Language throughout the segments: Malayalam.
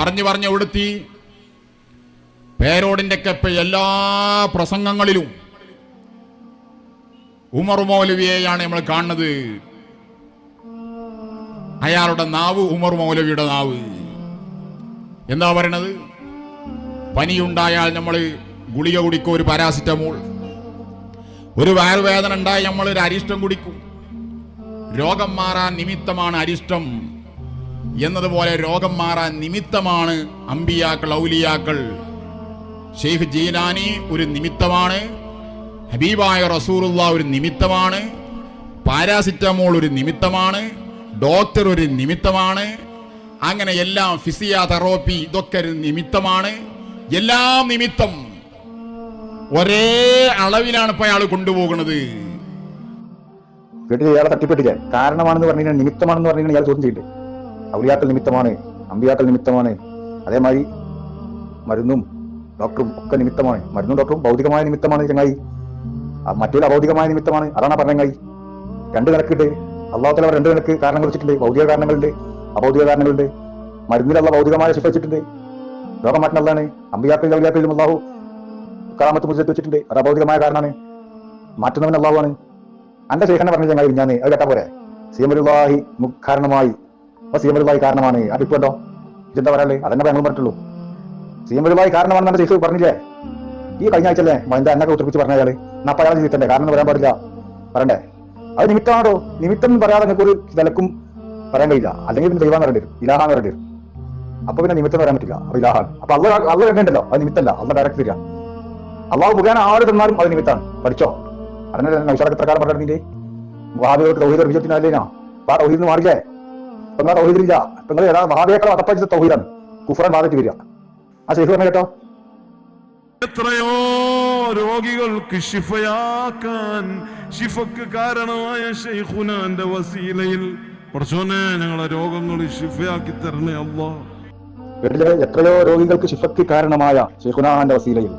പറഞ്ഞു പറഞ്ഞു കൊടുത്തി പേരോടിന്റെ കെപ്പ് എല്ലാ പ്രസംഗങ്ങളിലും ഉമർ മൗലവിയെയാണ് നമ്മൾ കാണുന്നത്. അയാളുടെ നാവ് ഉമർ മൗലവിയുടെ നാവ്. എന്താ പറയണത്? പനിയുണ്ടായാൽ നമ്മൾ ഗുളിക കുടിക്കും ഒരു പാരാസിറ്റമോൾ. ഒരു വയറുവേദന ഉണ്ടായി നമ്മൾ ഒരു അരിഷ്ടം കുടിക്കും. രോഗം മാറാൻ നിമിത്തമാണ് അരിഷ്ടം. എന്നതുപോലെ രോഗം മാറാൻ നിമിത്തമാണ് അമ്പിയാക്കൾ ഔലിയാക്കൾ. ഷെയ്ഖ് ജീലാനി ഒരു നിമിത്തമാണ്. ഹബീബായ റസൂറുള്ള ഒരു നിമിത്തമാണ്. പാരാസിറ്റമോൾ ഒരു നിമിത്തമാണ്. ഡോക്ടർ ഒരു നിമിത്തമാണ്. അങ്ങനെ എല്ലാം ഫിസിയ തെറാപ്പി ഇതൊക്കെ ഒരു നിമിത്തമാണ്. എല്ലാം നിമിത്തം. ഒരേ അളവിലാണ് ഇപ്പൊ അയാൾ കൊണ്ടുപോകുന്നത്. കേട്ടിട്ട് ഇയാളെ തട്ടിപ്പെട്ടില്ല? കാരണമാണെന്ന് പറഞ്ഞു നിമിത്തമാണെന്ന് പറഞ്ഞു ഇയാൾ ചോദ്യം ചെയ്തിട്ട് ഔലിയാക്കൾ നിമിത്തമാണ് അമ്പിയാക്കൾ നിമിത്തമാണ്. അതേമാതിരി മരുന്നും ഡോക്ടറും ഒക്കെ നിമിത്തമാണ്. മരുന്നും ഡോക്ടറും ഭൗതികമായ നിമിത്തമാണ് ചങ്ങായി. മറ്റൊരു അഭൗതികമായ നിമിത്തമാണ്. അതാണ് പറഞ്ഞങ്ങായി രണ്ട് കണക്കിട്ട് അള്ളാഹുത്തല രണ്ട് നിലയ്ക്ക് കാരണങ്ങൾ വെച്ചിട്ടുണ്ട്. ഭൗതിക കാരണങ്ങളുണ്ട് അഭൗതിക കാരണങ്ങളുണ്ട്. മരുന്നിലുള്ള ഭൗതികമായ ശിഫ വെച്ചിട്ടുണ്ട്. രോഗം മാറ്റുന്നതാണ് അമ്പിയാക്കളിൽ ഔലിയാക്കളിലും അള്ളാഹു കറാമത്ത് മുറിച്ചെടുത്ത് വെച്ചിട്ടുണ്ട്. അത് അഭൗതികമായ കാരണമാണ്. മാറ്റുന്നവൻ അള്ളാഹുവാണ്. അന്റെ ശേഖരനെ പറഞ്ഞ ചങ്ങായി ഞാൻ അത് കേട്ടാ പോരെ? സീമരുല്ലാഹി സി എം കാരണമാണ് അതിപ്പോ ഉണ്ടോ ഇതെന്താ പറയാല്ലേ അതന്നെ ഞങ്ങൾ പറഞ്ഞിട്ടുള്ളൂ സീമരുല്ലാഹി കാരണമാണെന്ന് എന്റെ ചേച്ചി പറഞ്ഞില്ലേ ഈ കഴിഞ്ഞ ആഴ്ച അല്ലേ മഹിന്ദ എന്നൊക്കെ ഉത്തരപ്പിച്ച് പറഞ്ഞ അയാൾ എന്നാ അപ്പൊ അയാൾ ചെയ്തിട്ടേ കാരണം പറയാൻ പാടില്ല പറയണ്ടേ അത് നിമിത്തമാണോ നിമിത്തം പറയാതെ നിങ്ങൾക്ക് ഒരു വിലക്കും പറയാൻ കഴിയില്ല അല്ലെങ്കിൽ പിന്നെ ദൈവം പറയേണ്ടി വരും ഇലാഹാന്ന് പറയേണ്ടി വരും അപ്പൊ പിന്നെ നിമിത്തം പറയാൻ പറ്റില്ല അപ്പൊ ഇലാഹാൻ അപ്പൊ അള്ള അള്ള കണ്ടല്ലോ അത് നിമിത്തല്ല അള്ള ഡയറക്റ്റ് തരിക അള്ളാഹു മുഖേന ആര് തന്നാലും അത് നിമിത്താണ് പഠിച്ചോ അതിനെ നൗഷാദ് പ്രകാരം പറഞ്ഞിട്ട് വഹാബികൾക്ക് തൗഹീദ് വിജയത്തിനല്ലേനാ അപ്പൊ ആ തൗഹീദിന് മാറില്ലേ ഇപ്പൊ നിങ്ങൾ തൗഹീദില്ല ഇപ്പൊ നിങ്ങൾ ഏതാ വഹാബിയേക്കാൾ അതപ്പച്ച തൗഹീദാണ്. കുഫറൻ ബാധിച്ച് വരിക. ആ ശേഷി പറഞ്ഞ കേട്ടോ? എത്രയോ രോഗികൾക്ക് ശിഫയാക്കാൻ ശിഫക്ക് കാരണമായ ഷെയ്ഖുനാന്റെ വസീലയിൽ. കുറച്ചോനെ ഞങ്ങളെ രോഗങ്ങൾ ശിഫയാക്കി തരണേ അല്ലാ വീട്ടിലെ എത്രയോ രോഗികൾക്ക് ശിഫക്ക് കാരണമായ ഷെയ്ഖുനാന്റെ വസീലയിൽ.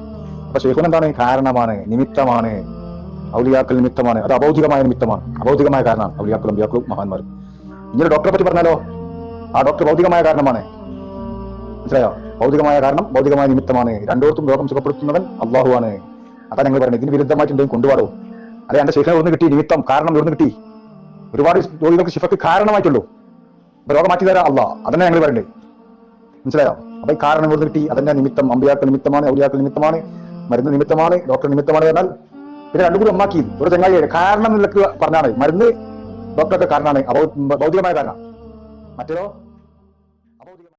അപ്പൊ ഷെയ്ഖുൻ എന്താണ്? കാരണമാണ് നിമിത്തമാണ്. ഔലിയാക്കൾ നിമിത്തമാണ്. അത് അബൗദ്ധികമായ നിമിത്തമാണ്. അബൗദ്ധികമായ കാരണമാണ് ഔലിയാക്കളും അമ്പിയാക്കളും മഹാന്മാരും. ഇങ്ങനെ ഡോക്ടറെ പറ്റി പറഞ്ഞാലോ? ആ ഡോക്ടർ ഭൗതികമായ കാരണമാണ്. മനസ്സിലായോ? ഭൗതികമായ കാരണം ഭൗതികമായ നിമിത്തമാണ്. രണ്ടോടത്തും രോഗം സുഖപ്പെടുത്തുന്നവൻ അള്ളാഹുവാണ്. അതാ ഞങ്ങൾ പറയുന്നത്. ഇതിന് വിരുദ്ധമായിട്ടുണ്ടെങ്കിൽ കൊണ്ടുപാടോ അല്ലെ എന്റെ ശിഫ ഒന്ന് കിട്ടി നിമിത്തം കാരണം ഒന്ന് കിട്ടി. ഒരുപാട് രോഗികൾക്ക് ശിഫക്ക് കാരണമായിട്ടുള്ളൂ. അപ്പൊ രോഗം മാറ്റി തരാം അള്ളാഹ് അതന്നെ ഞങ്ങൾ പറയണ്ടേ. മനസ്സിലായോ? അപ്പൊ ഈ കാരണം ഇവിടുന്ന് കിട്ടി അതന്നെ നിമിത്തം. അമ്പിയാക്കൾ നിമിത്തമാണ് ഔലിയാക്കൾ നിമിത്തമാണ് മരുന്ന് നിമിത്തമാണ് ഡോക്ടർ നിമിത്തമാണ് എന്നാൽ പിന്നെ രണ്ടും ഒന്നാക്കി. ഒരു ചങ്ങായി കാരണം നിലയ്ക്ക് പറഞ്ഞാണ്. മരുന്ന് ഡോക്ടറൊക്കെ കാരണമാണ്. ഭൗതികമായ കാരണം മറ്റേതോ?